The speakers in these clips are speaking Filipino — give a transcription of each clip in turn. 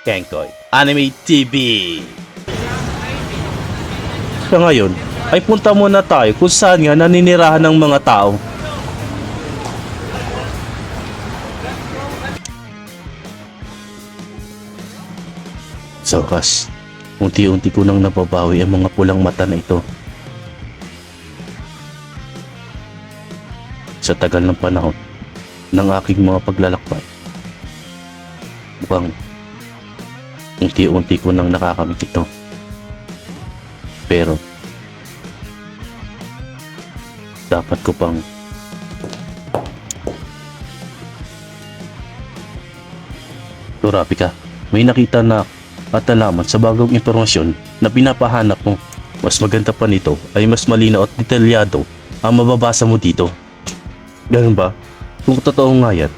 Kenkoy Anime TV. Sa ngayon, ay punta muna tayo kung saan nga naninirahan ng mga tao. Sa wakas, unti-unti ko nang nababawi ang mga pulang mata na ito. Sa tagal ng panahon ng aking mga paglalakbay, mukhang unti-unti ko nang nakakamit ito. Pero, dapat ko pang Turapi ka, may nakita na at nalaman sa bagong impormasyon na pinapahanap mo. Mas maganda pa nito ay mas malinaw at detalyado ang mababasa mo dito. Ganun ba? Kung totoo nga yan,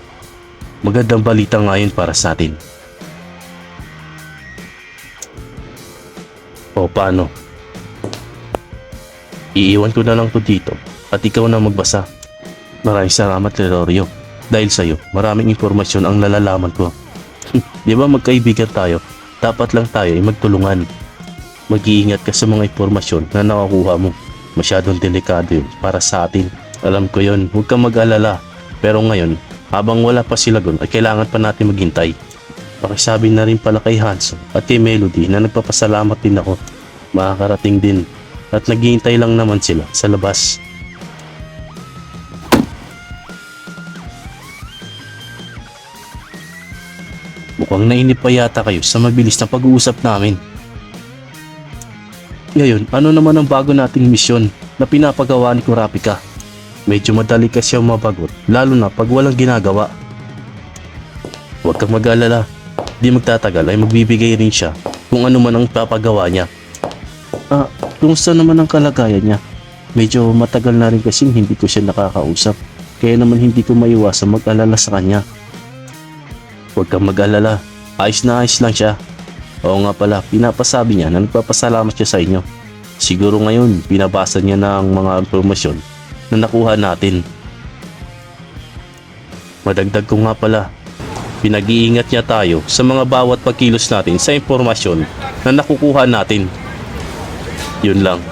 magandang balita nga yun para sa atin. O paano? Iiwan ko na lang to dito at ikaw na magbasa. Maraming salamat Lerorio. Dahil sa'yo, maraming impormasyon ang nalalaman ko. Di ba magkaibigan tayo? Dapat lang tayo ay magtulungan. Mag-iingat ka sa mga impormasyon na nakakuha mo. Masyadong delikado yun para sa atin. Alam ko yun, huwag kang mag-alala. Pero ngayon, habang wala pa sila gun, ay kailangan pa natin maghintay. Pakisabi na rin pala kay Hanso at kay Melody na nagpapasalamat din ako. Makakarating din. At naghihintay lang naman sila sa labas. Mukhang nainip pa yata kayo sa mabilis na pag-uusap namin. Ngayon, ano naman ang bago nating misyon na pinapagawa ni Kurapika? Medyo madali kasi ang mabagot, lalo na pag walang ginagawa. Huwag kang mag-alala, di magtatagal ay magbibigay rin siya kung ano man ang papagawa niya. Ah, kumusta naman ang kalagayan niya? Medyo matagal na rin kasi hindi ko siya nakakausap, kaya naman hindi ko maiwasan mag-alala sa kanya. Huwag kang mag-alala. Ayos na ayos lang siya. Oo nga pala, pinapasabi niya na nagpapasalamat siya sa inyo. Siguro ngayon, binabasa niya na ang mga impormasyon na nakuha natin. Madagdag ko nga pala, pinag-iingat niya tayo sa mga bawat pagkilos natin sa impormasyon na nakukuha natin. Yun lang.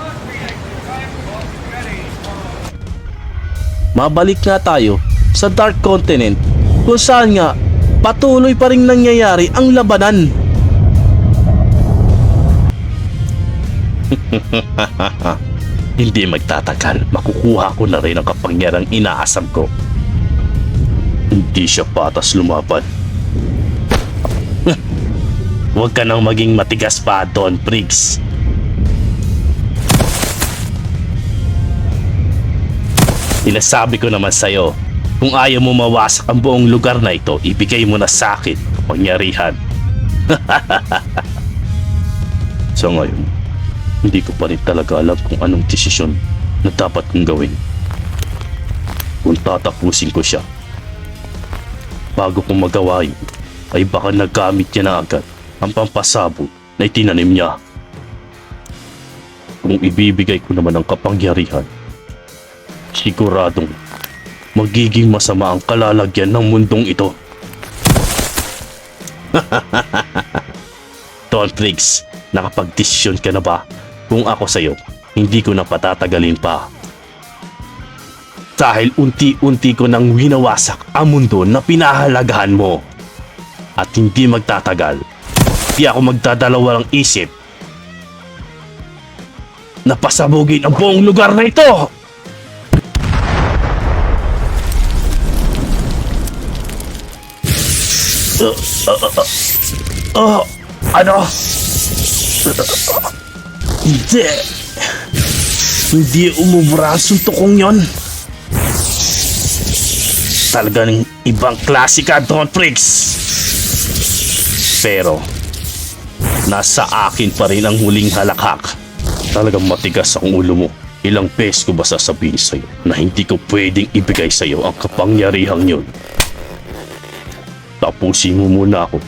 Mabalik nga tayo sa Dark Continent kung saan nga patuloy pa rin nangyayari ang labanan. Hindi magtatagal, makukuha ko na rin ang kapangyarang inaasam ko. Hindi siya patas lumaban. Huwag ka nang maging matigas pa, Don Briggs. Sinasabi ko naman sa'yo, kung ayaw mo mawasak ang buong lugar na ito, ibigay mo na sa akin ang pangyarihan. so ngayon, hindi ko pa rin talaga alam kung anong desisyon na dapat kong gawin. Kung tatapusin ko siya. Bago kong magawa yun, ay baka nagamit niya na agad ang pampasabog na itinanim niya. Kung ibibigay ko naman ang kapangyarihan, siguradong magiging masama ang kalalagyan ng mundong ito. Triggs, nakapag-desisyon ka na ba? Kung ako sa'yo, hindi ko na patatagalin pa. Dahil unti-unti ko nang winawasak ang mundo na pinahalagahan mo. At hindi magtatagal, di ako magdadalawa ng isip na pasabugin ang buong lugar na ito! Oh, ano? Hindi. Hindi umubra ang suntok kong yon. Talagang ibang klase ka, Don Pricks. Pero, nasa akin pa rin ang huling halakhak. Talagang matigas ang ulo mo. Ilang beses ko ba sasabihin sa'yo na hindi ko pwedeng ibigay sa'yo ang kapangyarihang yun? Tapusin mo muna ako.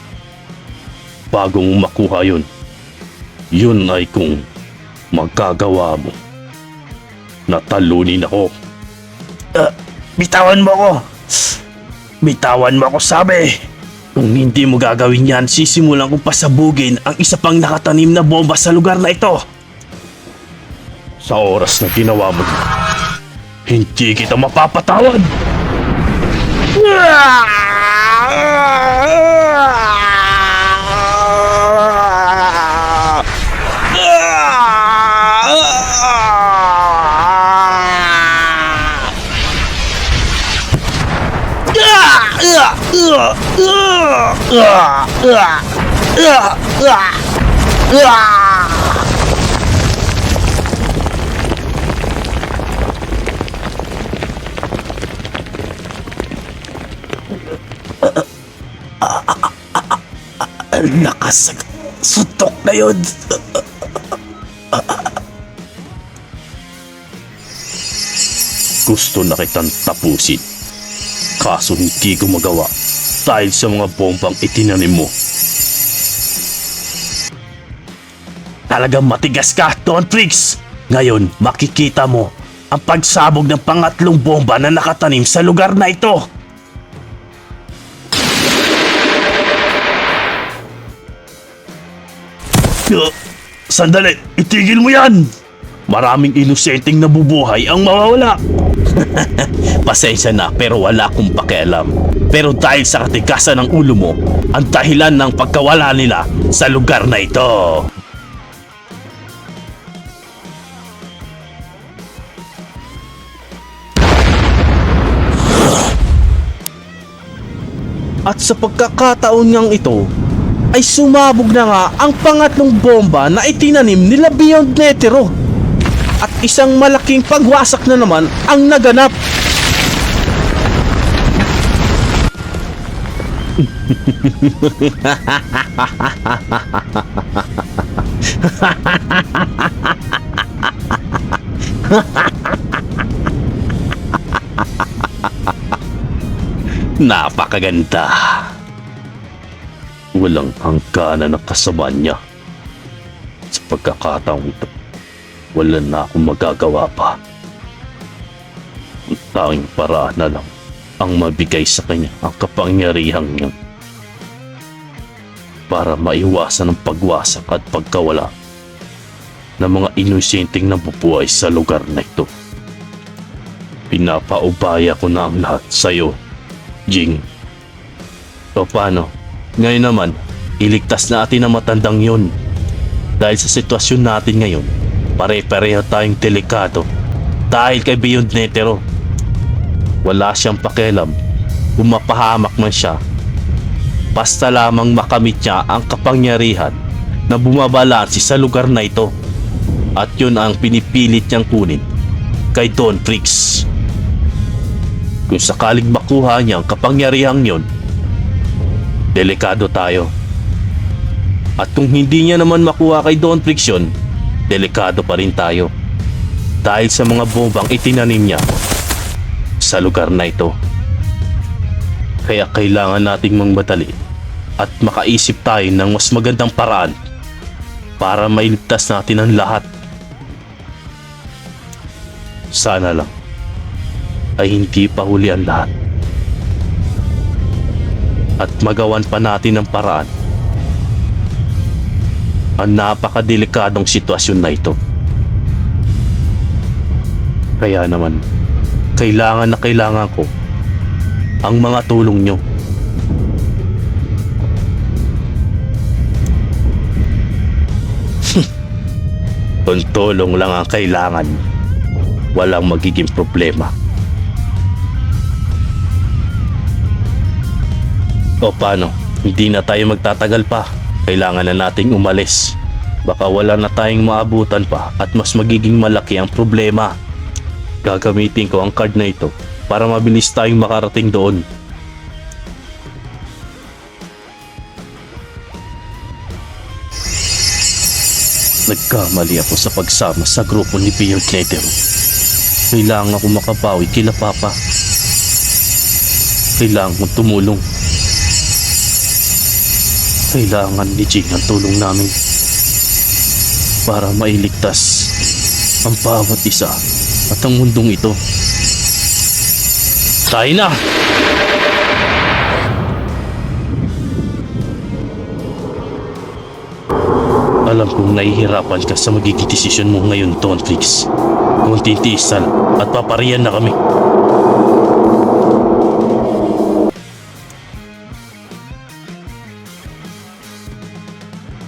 Bago mo makuha yun, yun ay kung magkagawa mo. Natalunin ako. Uh, bitawan mo ako! Bitawan mo ako sabi! Kung hindi mo gagawin yan, sisimulan kong pasabugin ang isa pang nakatanim na bomba sa lugar na ito. Sa oras na ginawa mo, hindi kita mapapatawad. Lakas suntok na yun. Gusto na kitang tapusin. Kaso hindi ko magawa dahil sa mga bombang itinanim mo. Talagang matigas ka, Don Trix! Ngayon, makikita mo ang pagsabog ng pangatlong bomba na nakatanim sa lugar na ito. Uh, Sandali, itigil mo yan! Maraming inosenteng nabubuhay ang mawawala. Pasensya na pero wala akong pakialam. Pero dahil sa katigasan ng ulo mo, ang dahilan ng pagkawala nila sa lugar na ito. At sa pagkakataon niyang ito, ay sumabog na nga ang pangatlong bomba na itinanim nila Beyond Netero. At isang malaking pagwasak na naman ang naganap. Napakaganda. Walang hangganan ng kasama niya. Sa pagkakataong ito, wala na akong magagawa pa. Ang tanging paraan na lang ang mabigay sa kanya ang kapangyarihang niya para maiwasan ang pagwasak at pagkawala ng mga inosenteng nabubuhay sa lugar na ito. Pinapaubaya ko na ang lahat sa iyo, Jing. O paano? Ngayon naman, iligtas natin ang matandang yun. Dahil sa sitwasyon natin ngayon, pare-pareho tayong delikado. Dahil kay Beyond Netero, wala siyang pakialam kung mapahamak man siya. Basta lamang makamit niya ang kapangyarihan na bumabalansi sa lugar na ito. At yun ang pinipilit niyang kunin kay Don Prix. Kung sakaling makuha niya ang kapangyarihang yon, delikado tayo. At kung hindi niya naman makuha kay Don Friction, delikado pa rin tayo. Dahil sa mga bombang itinanim niya sa lugar na ito. Kaya kailangan nating magmadali at makaisip tayo ng mas magandang paraan para mailigtas natin ang lahat. Sana lang ay hindi pa huli ang lahat at magawan pa natin ng paraan ang napakadelikadong sitwasyon na ito. Kaya naman, kailangan na kailangan ko ang mga tulong nyo. Kung tulong lang ang kailangan, walang magiging problema. O paano? Hindi na tayo magtatagal pa. Kailangan na nating umalis. Baka wala na tayong maabutan pa at mas magiging malaki ang problema. Gagamitin ko ang card na ito para mabilis tayong makarating doon. Nagkamali ako sa pagsama sa grupo ni Beyond Netero. Kailangan ako makabawi kila Papa. Kailangan kong tumulong. Kailangan ni Jing ang tulong namin para mailigtas ang bawat isa at ang mundong ito. Tayo na! Alam kong nahihirapan ka sa magiging desisyon mo ngayon, Tonflix. Kunti tiisan at papariyan na kami.